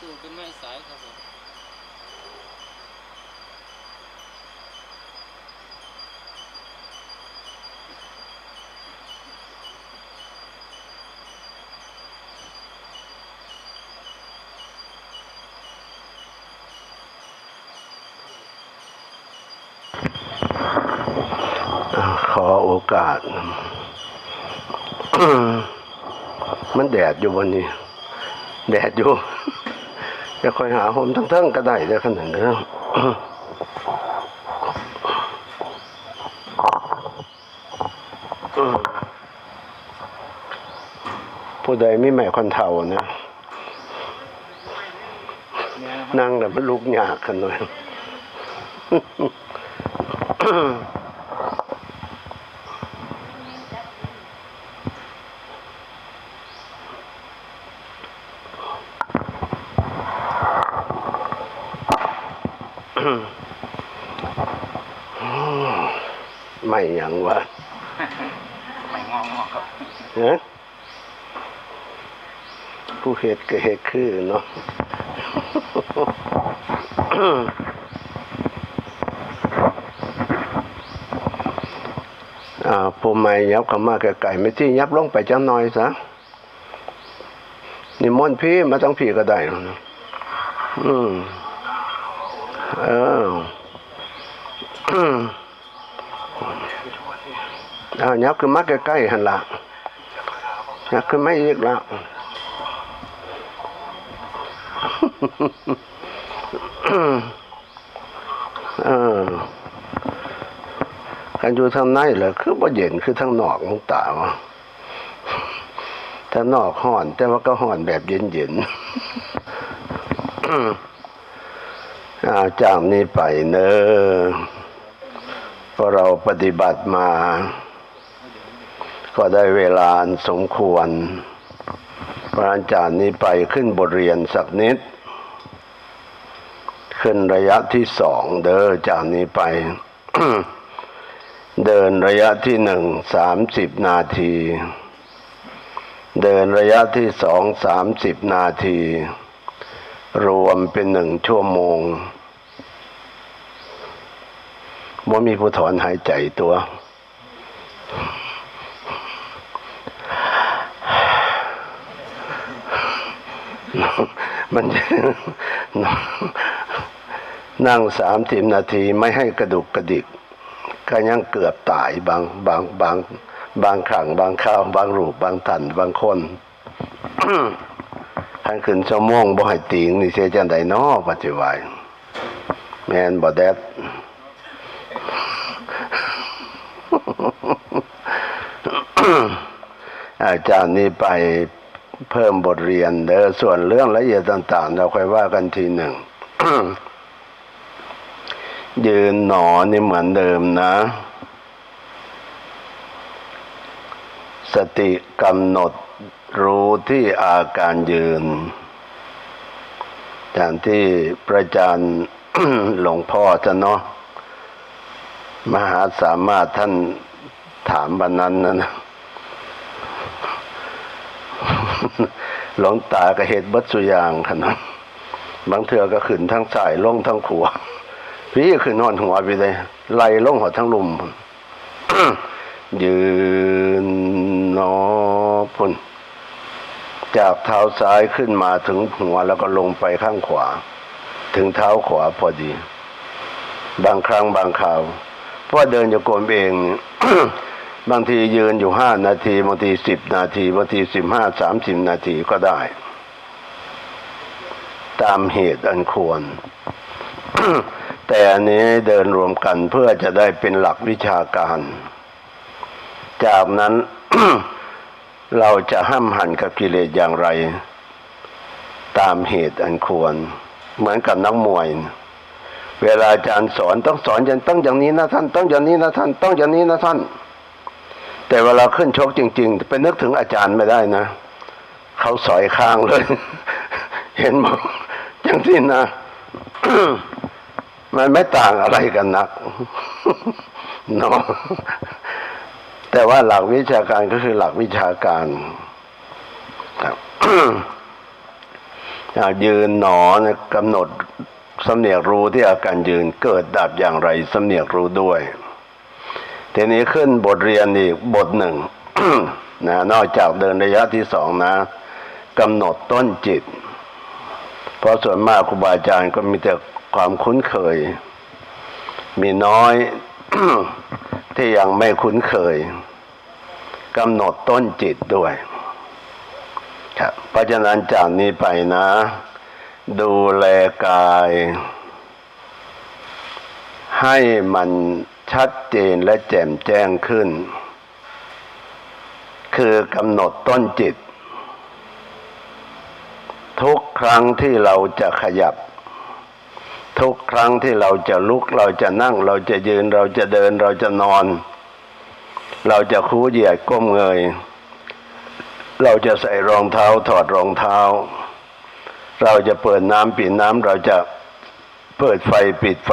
ตูเป็นไม้สายครับผมขอโอกาส มันแดดอยู่วันนี้ แดดอยู่ จะคอยหาหมทั้งๆก็ได้เด้อขนาดนั้นผู้ใดไม่แม่คนเฒ่านะนั่งแต่มันลุกยากกันหน่อย ไม่หยังวะไม่งองอครับฮะผู้เฮ็ดก็เฮ็ดคือเนาะอ่าผู้ใหม่ยับเข้ามาไกลๆไม่ที่ยับลงไปจังหน่อยซะนิมนต์พี่มาตั้งพี่ก็ได้นะอืมเออ อืมอ่า ยับขึ้นมาใกล้ๆหันละยับขึ้นมาอีกละเออการอยู่ทางในเหรอคือบ่เย็นคือทางนอกมุงตาวะทางนอกห่อน แต่ว่าก็ห่อนแบบเย็นๆอาจากนี้ไปเนอะพอเราปฏิบัติมา ก็ได้เวลาสมควรพราะฉะนั้นจากนี้ไปขึ้นบทเรียนสักนิด ขึ้นระยะที่สองเด้อจากนี้ไป เดินระยะที่หนึ่งสามสิบนาที เดินระยะที่สองสามสิบนาที รวมเป็นหนึ่งชั่วโมงว่ามีผู้ถอนหายใจตัว มันนั่งสามสิบนาทีไม่ให้กระดุกกระดิก ก็ยังเกือบตายบางบางบางบางครั้งบางคราวบางรูปบางทันบางคนหันขึ้นชั่วโมงบ่ให้ติงนี่เสียจังไดนอปัจจุบันแมนบ่แดดอาจารย์นี้ไป เพิ่มบทเรียนเด้อส่วนเรื่องละเอียดต่าง ๆ เราค่อยว่ากันทีหนึ่ง ยืนหนอนี่เหมือนเดิมนะ สติกำหนดรู้ที่อาการยืนอย่างที่พระอาจารย์หลวงพ่อจะเนาะมหาสามารถท่านถามวันนั้นนะนะ หลวงตาก็เหตุบัดสุยางขนาดบางเถื่อก็ขึ้นทั้งสายลงทั้งขัว พี่คือนอนหัวไปเลยไล่ลงหัวทั้งลุมยืนนอพุ่นจากเท้าซ้ายขึ้นมาถึงหัวแล้วก็ลงไปข้างขวา ถึงเท้าขวาพอดี บางครั้งบางคราวเพราะว่าเดินจะโกนเอง บางทียืนอยู่ห้านาที บางทีสิบนาที บางทีสิบห้าสามสิบนาทีก็ได้ ตามเหตุอันควร แต่อันนี้เดินรวมกันเพื่อจะได้เป็นหลักวิชาการ จากนั้นเราจะห้ามหันกับกิเลสอย่างไร ตามเหตุอันควร เหมือนกับนักมวย เวลาอาจารย์สอนต้องสอนอย่างต้องอย่างนี้นะท่าน ต้องอย่างนี้นะท่าน ต้องอย่างนี้นะท่าน แต่เวลาขึ้นชกจริง ๆ ไปนึกถึงอาจารย์ไม่ได้นะ เขาสอยข้างเลย เห็นมั้งอย่างที่นะ มันไม่ต่างอะไรกันนักเนาะแต่ว่าหลักวิชาการก็คือหลักวิชาการครับยืนหนอนกำหนดสำเนียกรู้ที่อาการยืนเกิดดับอย่างไรสำเนียกรู้ด้วย ทีนี้ขึ้นบทเรียนอีกบทหนึ่งนะนอกจากเดินระยะที่สองนะกำหนดต้นจิต เพราะส่วนมากครูบาอาจารย์ก็มีแต่ความคุ้นเคย มีน้อยที่ยังไม่คุ้นเคยกำหนดต้นจิตด้วยครับเพราะฉะนั้นจากนี้ไปนะ ดูแลกาย ให้มัน ชัดเจนและแจ่มแจ้งขึ้น คือกำหนดต้นจิต ทุกครั้งที่เราจะขยับ ทุกครั้งที่เราจะลุกเราจะนั่ง เราจะยืนเราจะเดินเราจะนอน เราจะคูเหยียดก้มเงย เราจะใส่รองเท้าถอดรองเท้า เราจะเปิดน้ำปิดน้ำเราจะเปิดไฟปิดไฟ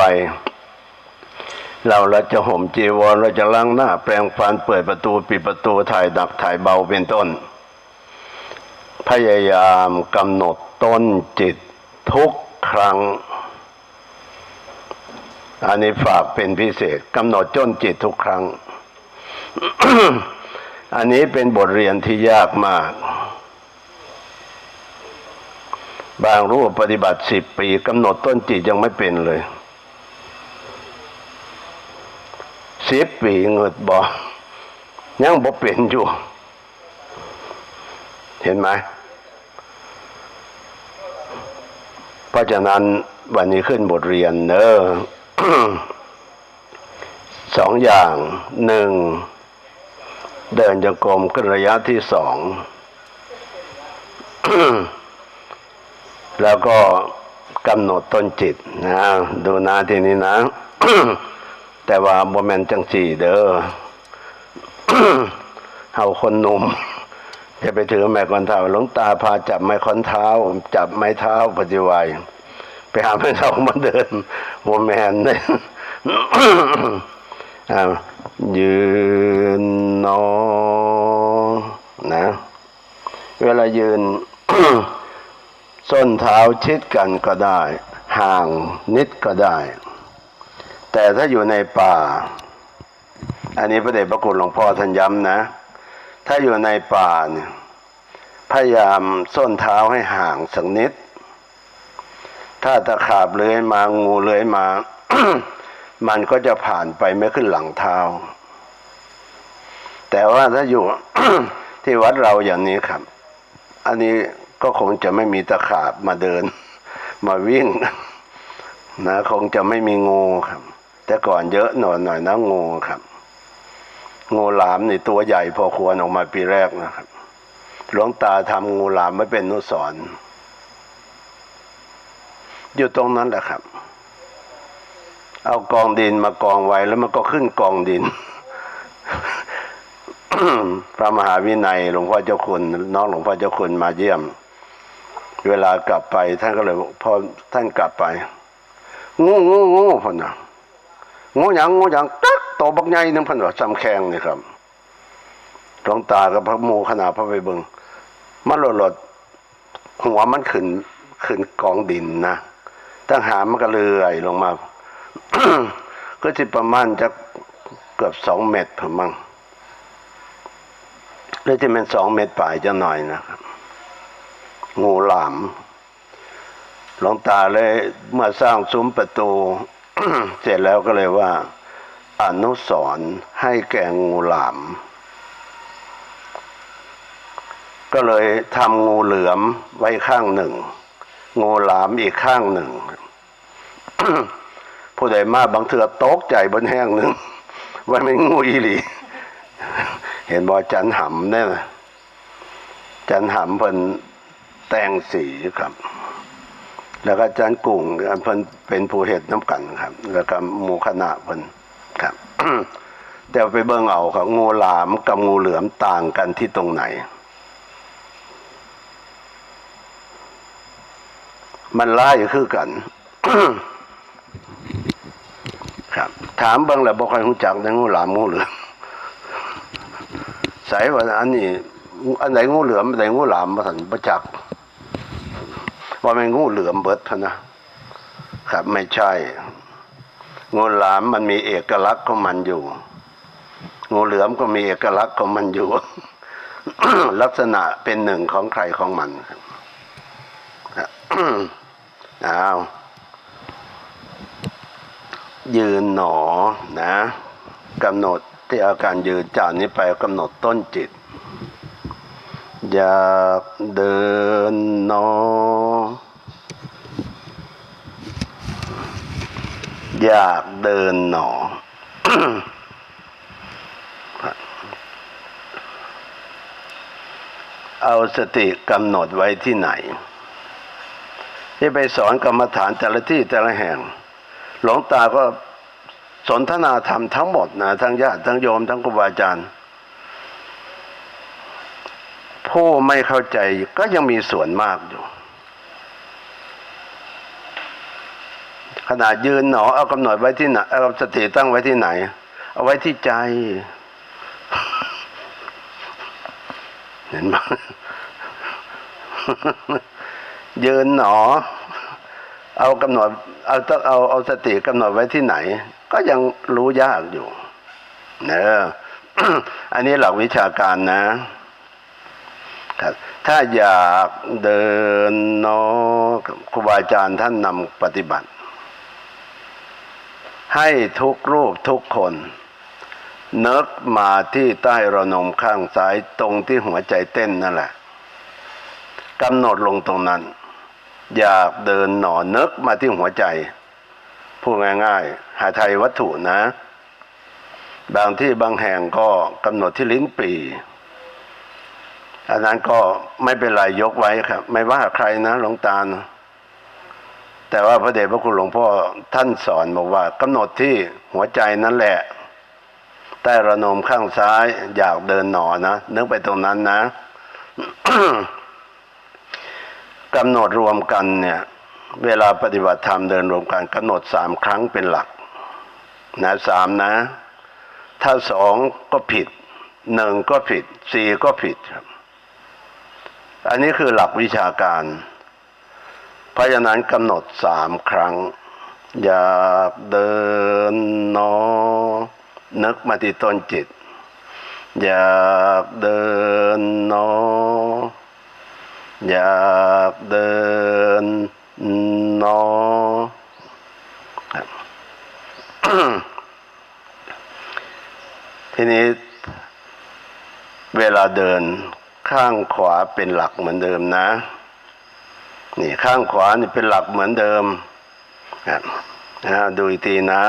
เราเราจะห่มจีวรเราจะล้างหน้า แปรงฟันเปิดประตูปิดประตูถ่ายดักถ่ายเบาเป็นต้น พยายามกำหนดต้นจิตทุกครั้ง อันนี้ฝากเป็นพิเศษกำหนดต้นจิตทุกครั้ง อันนี้เป็นบทเรียนที่ยากมาก บางรูปปฏิบัติสิบปีกำหนดต้นจิตยังไม่เป็นเลย สิบปีเงิดบอยังบ่เป็นอยู่ เห็นไหมเพราะฉะนั้นวันนี้ขึ้นบทเรียนเนอสองอย่างหนึ่ง เดินจงกรมขึ้นระยะที่สอง แล้วก็กำหนดต้นจิตนะดูนะทีนี้นะ แต่ว่าโมเมนจังสี่เด้อเฮาคนหนุ่มจะไปถือไม้คอนเท้าหลวงตาพาจับไม้คอนเท้า จับไม้เท้าปฏิวัยไปหาไม้เท้ามาเดินโมแมนเนี่ยอ่ายืนนอนะ เวลายืน ส้นเท้าชิดกันก็ได้ ห่างนิดก็ได้ แต่ถ้าอยู่ในป่า อันนี้พระเดชพระคุณหลวงพ่อท่านย้ำนะ ถ้าอยู่ในป่าเนี่ยพยายามส้นเท้าให้ห่างสักนิด ถ้าตะขาบเลื้อยมางูเลื้อยมา มันก็จะผ่านไปไม่ขึ้นหลังเท้า แต่ว่าถ้าอยู่ที่วัดเราอย่างนี้ครับ อันนี้ก็คงจะไม่มีตะขาบมาเดิน มาวิ่งนะคงจะไม่มีงูครับ แต่ก่อนเยอะหน่อยหน่อยนะงูครับ งูหลามนี่ตัวใหญ่พอควรออกมาปีแรกนะครับหลวงตาทำงูหลามไม่เป็นนุสรณ์อยู่ตรงนั้นแหละครับ เอากองดินมากองไว้แล้วมันก็ขึ้นกองดิน พระมหาวินัยหลวงพ่อเจ้าคุณน้องหลวงพ่อเจ้าคุณมาเยี่ยม เวลากลับไปท่านก็เลยพอท่านกลับไปงูงูงูพ่นนะ งูหยังงูหยังตักโตบักใหญ่หนึงพ่นว่าจำแข้งนี่ครับหลวงตากับพระโมขนาดพระไปเบิงมันหลดหลดหัวมันขึ้นขึ้นกองดินนะตั้งหามันก็เลื่อยลงมา ก็จะประมาณจะเกือบสองเมตรผมมั้งเลยจะเป็นสองเมตรปลายจะหน่อยนะครับ งูหลามหลวงตาเลยเมื่อสร้างซุ้มประตู เสร็จแล้วก็เลยว่า อนุสรณ์ให้แก่งูหลาม ก็เลยทำงูเหลือมไว้ข้างหนึ่ง งูหลามอีกข้างหนึ่ง ผู้ใดมาบางเถือตกใจบนแห้งหนึ่งว่าไม่งูอีหลี เห็นบอจันหำเนี่ยนะจันหำเพิ่นแต่งสีครับ แล้วก็จันกุ่งอันเพิ่นเป็นผู้เห็ดน้ำกันครับ แล้วก็หมูคณะเพิ่นครับ แต่ไปเบิ่งเอาครับงูหลามกับงูเหลือมต่างกันที่ตรงไหน มันไล่คือกันครับ ถามเบิ่งแล้วบ่ค่อยรู้จักในงูหลามงูเหลือมใส่ว่าอันนี้ อันไหนงูเหลือมอันไหนงูหลามมาสันประจักษ์ ว่าเป็นงูเหลือมเบิดเท่านะ ครับไม่ใช่ งูหลามมันมีเอกลักษณ์ของมันอยู่ งูเหลือมก็มีเอกลักษณ์ของมันอยู่ ลักษณะเป็นหนึ่งของใครของมันครับอ้าวยืนหนอนะกำหนดที่อาการยืนจากนี้ไปกำหนดต้นจิต อยากเดินหนอ อยากเดินหนอ เอาสติกำหนดไว้ที่ไหน ที่ไปสอนกรรมฐานแต่ละที่แต่ละแห่ง หลวงตาก็สนทนาธรรมทั้งหมดนะทั้งญาติทั้งโยมทั้งครูบาอาจารย์ ผู้ไม่เข้าใจก็ยังมีส่วนมากอยู่ ขนาดยืนหนอเอากำหนดไว้ที่ไหนเอาสติตั้งไว้ที่ไหน เอาไว้ที่ใจ เห็นไหมยืนหนอ เอากำหนดเอาต้องเอาเอาสติกำหนดไว้ที่ไหน ก็ยังรู้ยากอยู่เนอะอันนี้หลักวิชาการนะ ครับถ้าอยากเดินเนอครูบาอาจารย์ท่านนำปฏิบัติ ให้ทุกรูปทุกคนนึกมาที่ใต้ระนมข้างซ้ายตรงที่หัวใจเต้นนั่นแหละกำหนดลงตรงนั้น อยากเดินหนอนึกมาที่หัวใจพูดง่ายๆ หาไทยวัตถุนะ บางที่บางแห่งก็กำหนดที่ลิ้นปี อันนั้นก็ไม่เป็นไรยกไว้ครับ ไม่ว่าใครนะหลวงตานะแต่ว่าพระเดชพระคุณหลวงพ่อท่านสอนบอกว่ากำหนดที่หัวใจนั่นแหละใต้ระนมข้างซ้ายอยากเดินหนอนะนึกไปตรงนั้นนะกำหนดรวมกันเนี่ย เวลาปฏิบัติธรรมเดินรวมกันกำหนดสามครั้งเป็นหลักนะสามนะ ถ้าสองก็ผิดหนึ่งก็ผิดสี่ก็ผิดครับ อันนี้คือหลักวิชาการ เพราะฉะนั้นกำหนดสามครั้ง อยากเดินนอ นึกมาที่ต้นจิต อยากเดินนอ อยากเดินนอทีนี้เวลาเดิน ข้างขวาเป็นหลักเหมือนเดิมนะ นี่ข้างขวานี่เป็นหลักเหมือนเดิมนะดูอีกทีนะ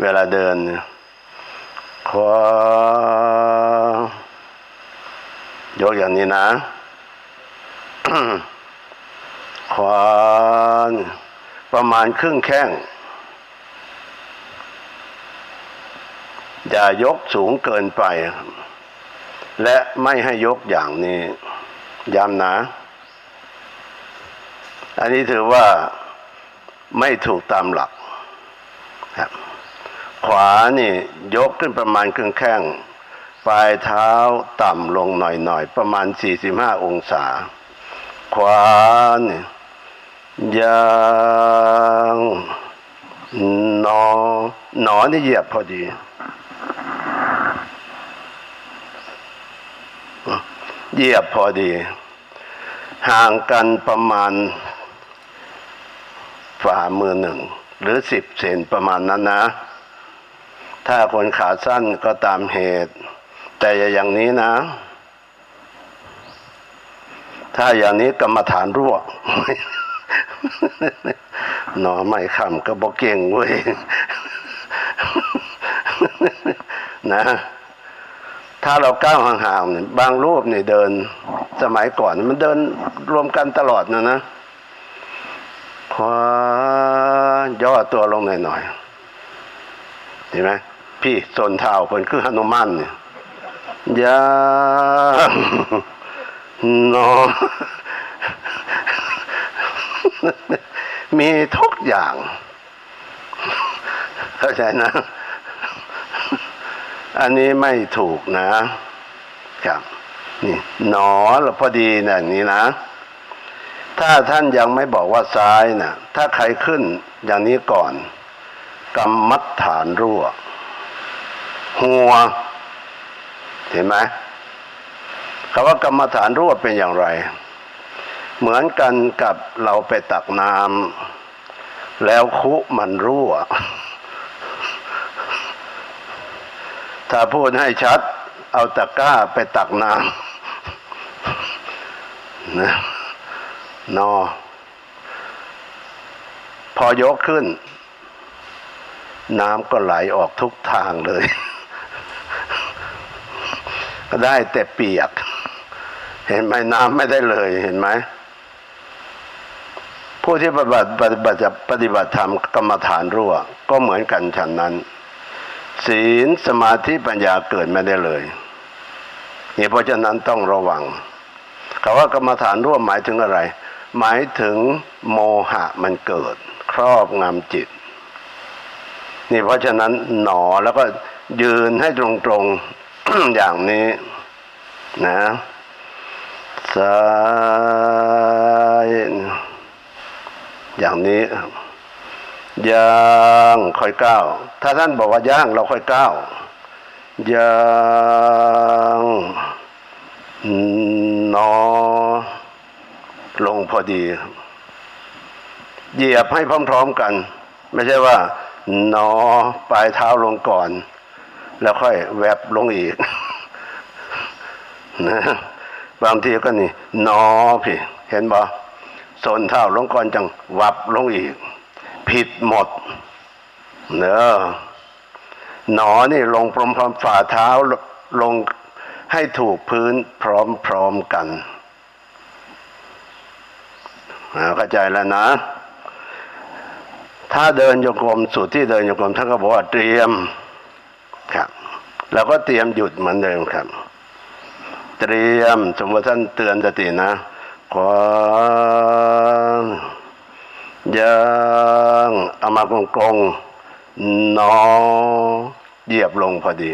เวลาเดิน ขวายกอย่างนี้นะขวานประมาณครึ่งแข้ง อย่ายกสูงเกินไปครับ และไม่ให้ยกอย่างนี้ย้ำนะ อันนี้ถือว่าไม่ถูกตามหลักครับขวานี่ยกขึ้นประมาณครึ่งแข้งปลายเท้าต่ำลงหน่อยๆ ประมาณ 45 องศา ขวานี่ยางหนอหนอนี่เหยียบพอดี เหยียบพอดี ห่างกันประมาณฝ่ามือหนึ่ง หรือสิบเซนประมาณนั้นนะ ถ้าคนขาสั้นก็ตามเหตุ แต่อย่าอย่างนี้นะ ถ้าอย่างนี้กรรมฐานรั่วหนอไม่คำก็บอกเก่งเว้ยนะ ถ้าเราก้าวห่างๆเนี่ยบางรูปเนี่ยเดินสมัยก่อนมันเดินรวมกันตลอดนะนะขวาย่อตัวลงหน่อยๆเห็นไหมพี่โซนเท้าคนคือหนุมานเนี่ยยางนอมีทุกอย่าง เข้าใจนะ อันนี้ไม่ถูกนะครับนี่หนอแล้วพอดีนะอย่างนี้นะ ถ้าท่านยังไม่บอกว่าซ้ายนะถ้าใครขึ้นอย่างนี้ก่อนกรรมัฐานรั่ว หัว เห็นไหมคำว่ากรรมฐานรั่วเป็นอย่างไร เหมือนกันกับเราไปตักน้ำแล้วคุมันรั่ว ถ้าพูดให้ชัด เอาตะกร้าไปตักน้ำนะนอ พอยกขึ้น น้ำก็ไหลออกทุกทางเลย ก็ได้แต่เปียก เห็นไหมน้ำไม่ได้เลยเห็นไหมผู้ที่ปฏิบัติปฏิบัติปฏิบัติธรรมกรรมฐานรั่ว ก็เหมือนกันฉันนั้น ศีลสมาธิปัญญาเกิดไม่ได้เลยนี่เพราะฉะนั้นต้องระวังคำว่ากรรมฐานร่วมหมายถึงอะไร หมายถึงโมหะมันเกิด ครอบงำจิต นี่เพราะฉะนั้นหนอแล้วก็ยืนให้ตรงๆอย่างนี้นะซ้ายอย่างนี้ ย่างค่อยก้าวถ้าท่านบอกว่าย่างเราค่อยก้าวย่างนอลงพอดี เหยียบให้พร้อมๆกัน ไม่ใช่ว่าหนอปลายเท้าลงก่อน แล้วค่อยแวบลงอีกนะบางทีก็นี่หนอพี่ เห็นบ่สนเท้าลงก่อนจังวับลงอีก ผิดหมดเนอะหนอนี่ลงพร้อมๆฝ่าเท้าลงให้ถูกพื้นพร้อมๆกันเข้าใจแล้วนะ ถ้าเดินโยกรมสุดที่เดินโยกรมท่านก็บอกว่าเตรียมครับแล้วก็เตรียมหยุดเหมือนเดิมครับ เตรียมสมมติท่านเตือนสตินะขวา ยังเอามากงกงนอเหยียบลงพอดี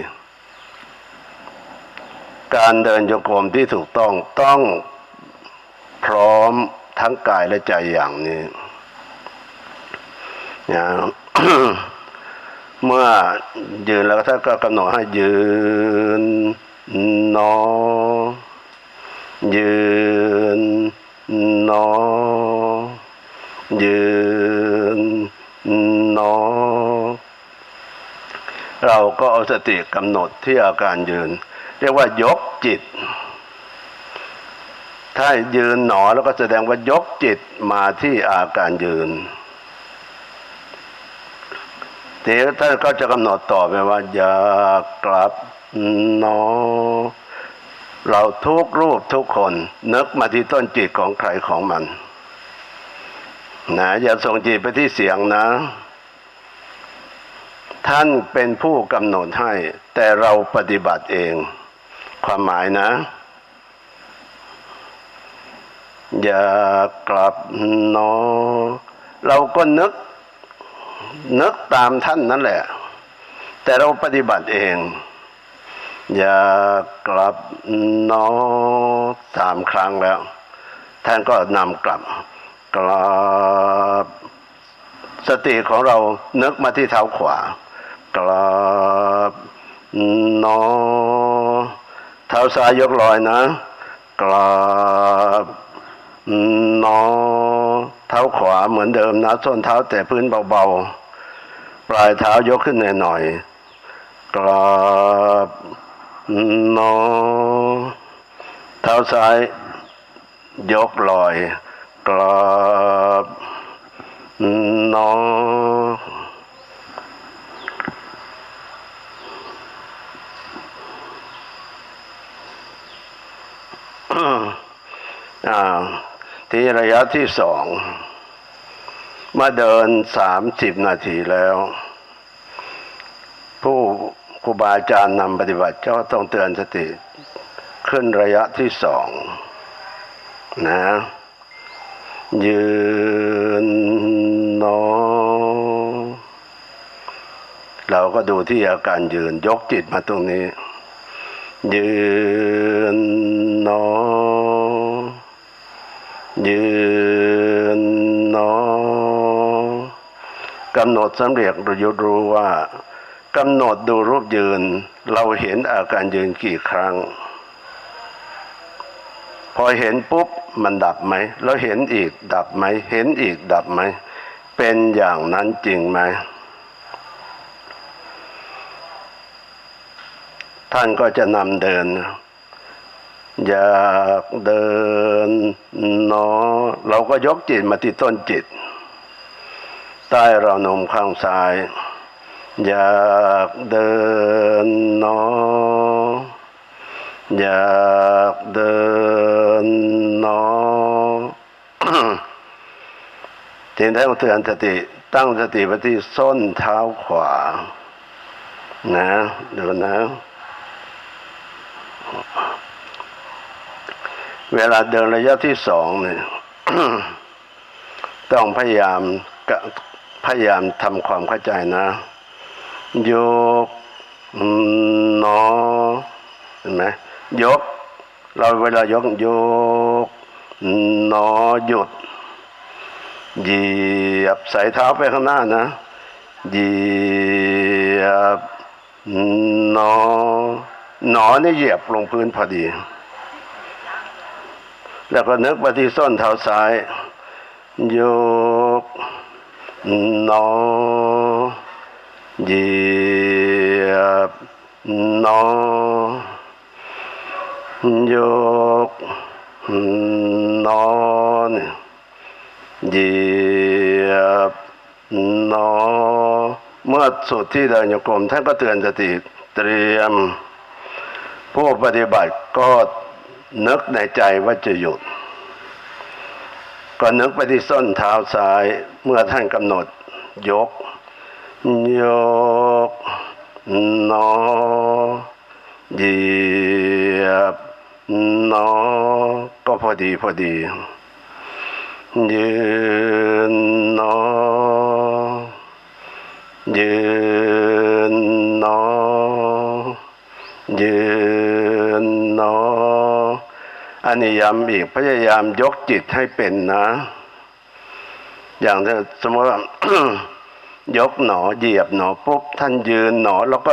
การเดินโยกรมที่ถูกต้องต้องพร้อมทั้งกายและใจอย่างนี้นะเมื่อยืนแล้วท่านก็กำหนดให้ยืนนอ ยืนนอ ยืนนอ เราก็เอาสติกำหนดที่อาการยืน เรียกว่ายกจิต ถ้ายืนหนอแล้วก็แสดงว่ายกจิตมาที่อาการยืนเทีนี้ท่านก็จะกำหนดต่อไปว่า อย่ากลับหนอ เราทุกรูปทุกคนนึกมาที่ต้นจิตของใครของมัน นะอย่าส่งจิตไปที่เสียงนะ ท่านเป็นผู้กำหนดให้ แต่เราปฏิบัติเอง ความหมายนะ อย่ากลับนอ เราก็นึก นึกตามท่านนั่นแหละ แต่เราปฏิบัติเอง อย่ากลับนอสามครั้งแล้ว ท่านก็นำกลับกลับ สติของเรานึกมาที่เท้าขวากลับนอเท้าซ้ายยกลอยนะกลับนอเท้าขวาเหมือนเดิมนะส้นเท้าแต่พื้นเบาๆ ปลายเท้ายกขึ้นหน่อยๆกราบนอเท้าซ้าย ยกลอย กราบ นออ่าที่ระยะที่สอง มาเดินสามสิบนาทีแล้ว ผู้ครูบาอาจารย์นำปฏิบัติก็ต้องเตือนสติ ขึ้นระยะที่สอง นะ ยืน เราก็ดูที่อาการยืนยกจิตมาตรงนี้ ยืนนอยืนนอกำหนดสำเร็จรู้รู้ว่ากำหนดดูรูปยืน เราเห็นอาการยืนกี่ครั้ง พอเห็นปุ๊บมันดับไหมแล้วเห็นอีกดับไหมเห็นอีกดับไหมเป็นอย่างนั้นจริงไหม ท่านก็จะนำเดิน อยากเดินหนอเราก็ยกจิตมาที่ต้นจิต ใต้เราวนมข้างซ้าย อยากเดินหนออยากเดินหนอทีนี้ต้เตือนสติตั้งสติไว้ที่ส้นเท้าขวา นะดูนะ เวลาเดินระยะที่สองเนี่ยต้องพยายามพยายามทำความเข้าใจนะ ยกหนอเห็นไหมยก เราเวลายกยกหนอหยุดเหยียบใส่เท้าไปข้างหน้านะเหยียบหนอหนอนี่เหยียบลงพื้นพอดี แล้วก็นึกไปที่ส้นเท้าซ้ายยกหนอเหยียบหนอยกนอเนี่ยเหยียบนอเมื่อสุดที่เดินโยกรมท่านก็เตือนสติเตรียม ผู้ปฏิบัติก็ นึกในใจว่าจะหยุด ก็นึกไปที่ส้นเท้าซ้ายเมื่อท่านกำหนด ยก ยกนอเหยียบนอก็พอดีพอดียืนนอ ยืนหนอ ยืนหนอ อันนี้ย้ำอีกพยายามยกจิตให้เป็นนะ อย่างสมมติว่ายกหนอเหยียบหนอปุ๊บท่านยืนหนอ แล้วก็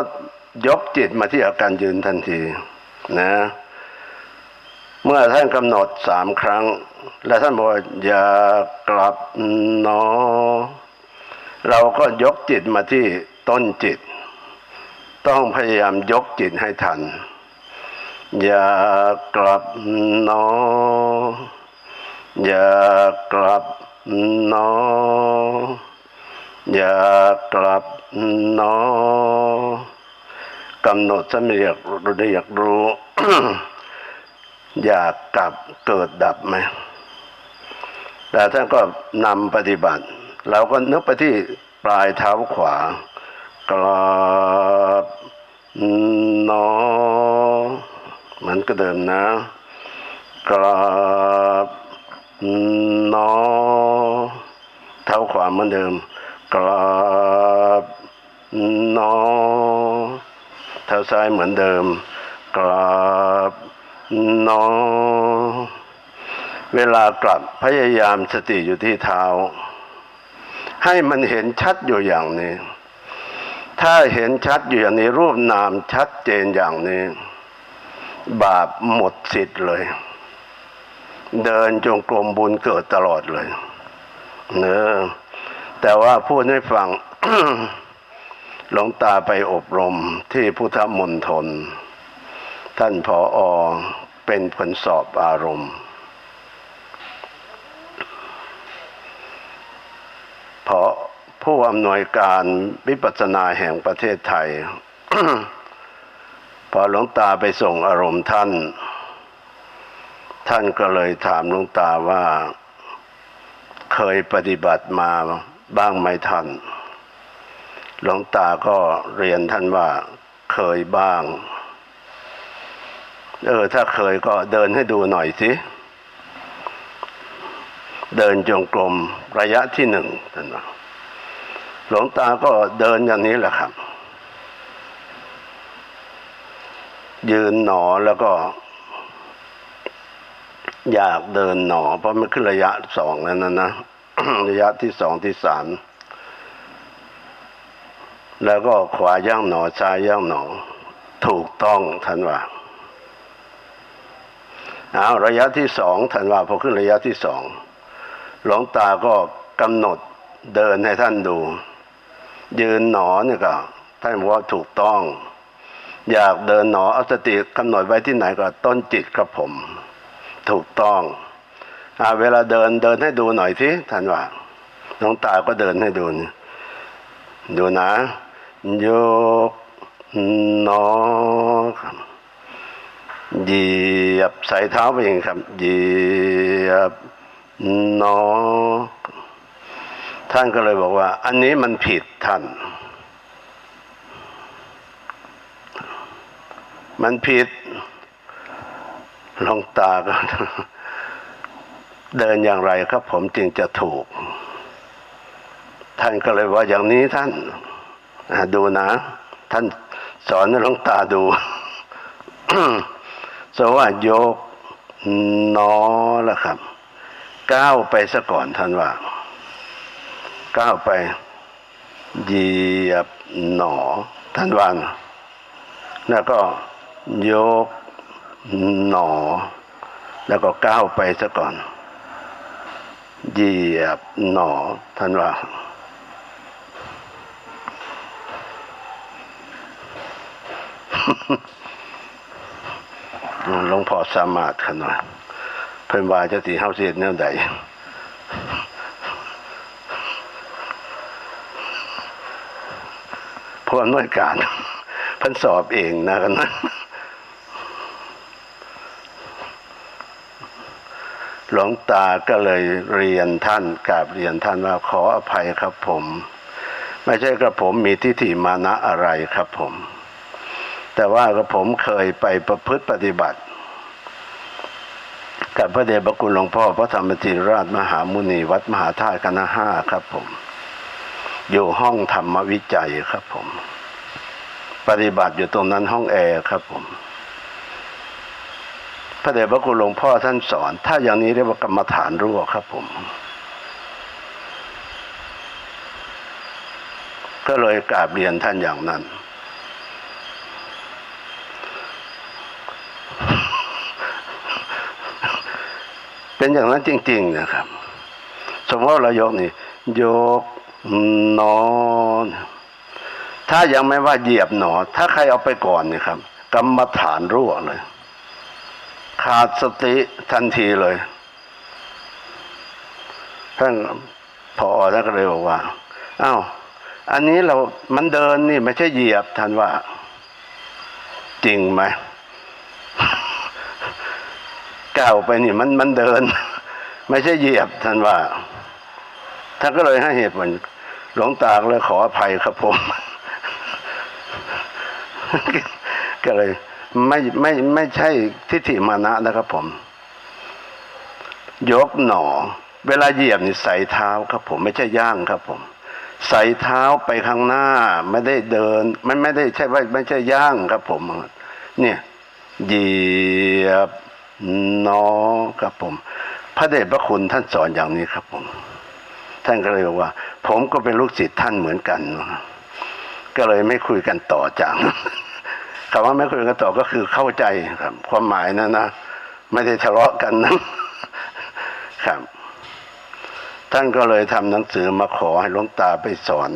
ยกจิตมาที่อาการยืนทันทีนะ เมื่อท่านกำหนดสามครั้ง และท่านบอกว่าอย่ากลับหนอ เราก็ยกจิตมาที่ต้นจิต ต้องพยายามยกจิตให้ทัน อย่ากลับนออย่ากลับนออย่ากลับนอกำหนดสำเรียกเรียกรู้ อยากกลับเกิดดับไหมแต่ท่านก็นำปฏิบัติเราก็นึกไปที่ปลายเท้าขวากลับนอ เหมือนก็เดิมนะกลับนอเท้าขวาเหมือนเดิมกลับนอเท้าซ้ายเหมือนเดิมกลับนอเวลากลับพยายามสติอยู่ที่เท้า ให้มันเห็นชัดอยู่อย่างนี้ ถ้าเห็นชัดอยู่อย่างนี้รูปนามชัดเจนอย่างนี้ บาปหมดสิทธิ์เลย เดินจงกรมบุญเกิดตลอดเลยเนอะแต่ว่าพูดให้ฟังหลวงตาไปอบรมที่พุทธมณฑลท่านผออเป็นผลสอบอารมณ์เพราะผู้อำนวยการวิปัสสนาแห่งประเทศไทย พอหลวงตาไปส่งอารมณ์ท่าน ท่านก็เลยถามหลวงตาว่าเคยปฏิบัติมาบ้างไหมท่าน หลวงตาก็เรียนท่านว่าเคยบ้าง เออ ถ้าเคยก็เดินให้ดูหน่อยสิ เดินจงกรมระยะที่หนึ่งท่านว่าหลวงตาก็เดินอย่างนี้แหละครับ ยืนหนอแล้วก็ อยากเดินหนอ เพราะมันขึ้นระยะสองแล้วนะนะระยะที่สองที่สามแล้วก็ขวาย่างหนอซ้ายย่างหนอ ถูกต้องท่านว่าเอาระยะที่สองท่านว่าพอขึ้นระยะที่สองหลวงตาก็กำหนดเดินให้ท่านดู ยืนหนอเนี่ยก็ท่านบอกว่าถูกต้อง อยากเดินหนอเอาสติกำหนดไว้ที่ไหนก็ต้นจิตครับผม ถูกต้องอเวลาเดินเดินให้ดูหน่อยทีท่านว่าหลวงตาก็เดินให้ดูดูนะโยกหนอครับเหยียบใส่เท้าไปเองครับเหยียบหนอท่านก็เลยบอกว่า อันนี้มันผิดท่าน มันผิดหลวงตาก็เดินอย่างไรครับผมจึงจะถูก ท่านก็เลยว่าอย่างนี้ท่านดูนะ ท่านสอนให้ลวงตาดูสว่ายกนอล้วครับก้าวไปซะก่อนท่านว่าก้าวไปเหยียบหนอท่านว่านแล้วก็ ยกหนอ แล้วก็ก้าวไปซะก่อน เหยียบหนอท่านว่าหลวงพ่อสามารถขนาดเพิ่นว่าจะสีเฮาเสียแนวใดผู้อำนวยการเพิ่นสอบเองนะกันนะ หลวงตาก็เลยเรียนท่านกราบเรียนท่านว่าขออภัยครับผม ไม่ใช่กระผมมีทิฏฐิมานะอะไรครับผม แต่ว่ากระผมเคยไปประพฤติปฏิบัติ กับพระเดชพระคุณหลวงพ่อพระธรรมจิรราชมหามุนีวัดมหาธาตุคณะห้าครับผม อยู่ห้องธรรมวิจัยครับผม ปฏิบัติอยู่ตรงนั้นห้องแอร์ครับผม ระเดชพระคุณหลวงพ่อท่านสอน ถ้าอย่างนี้เรียกว่ากรรมฐานรั่วครับผม ก็เลยกราบเรียนท่านอย่างนั้น เป็นอย่างนั้นจริง ๆ นะครับ สมมติว่าเรายกนี่ยกหนอ ถ้ายังไม่ว่าเหยียบหนอ ถ้าใครเอาไปก่อนเนี่ยครับ กรรมฐานรั่วเลย ขาดสติทันทีเลย ท่านพอท่านก็เลยบอกว่าอ้าวอันนี้เรา มันเดินนี่ไม่ใช่เหยียบท่านว่า จริงไหมก้าวไปนี่มันมันเดิน ไม่ใช่เหยียบท่านว่าท่านก็เลยให้เหตุผลหลวงตาก็เลยขออภัยครับผม ก็เลย ไม่ไม่ไม่ใช่ทิฏฐิมานะนะครับผม ยกหนอ เวลาเหยียบนี่ใส่เท้าครับผมไม่ใช่ย่างครับผม ใส่เท้าไปข้างหน้า ไม่ได้เดิน ไม่ไม่ได้ใช่ว่าไม่ใช่ย่างครับผม เนี่ยเหยียบหนอครับผม พระเดชพระคุณท่านสอนอย่างนี้ครับผม ท่านก็เลยบอกว่า ผมก็เป็นลูกศิษย์ท่านเหมือนกัน ก็เลยไม่คุยกันต่อจังากคำว่าไม่คุยกันต่อก็คือเข้าใจครับ ความหมายนะนะ ไม่ได้ทะเลาะกันนะครับ ท่านก็เลยทำหนังสือมาขอให้หลวงตาไปสอน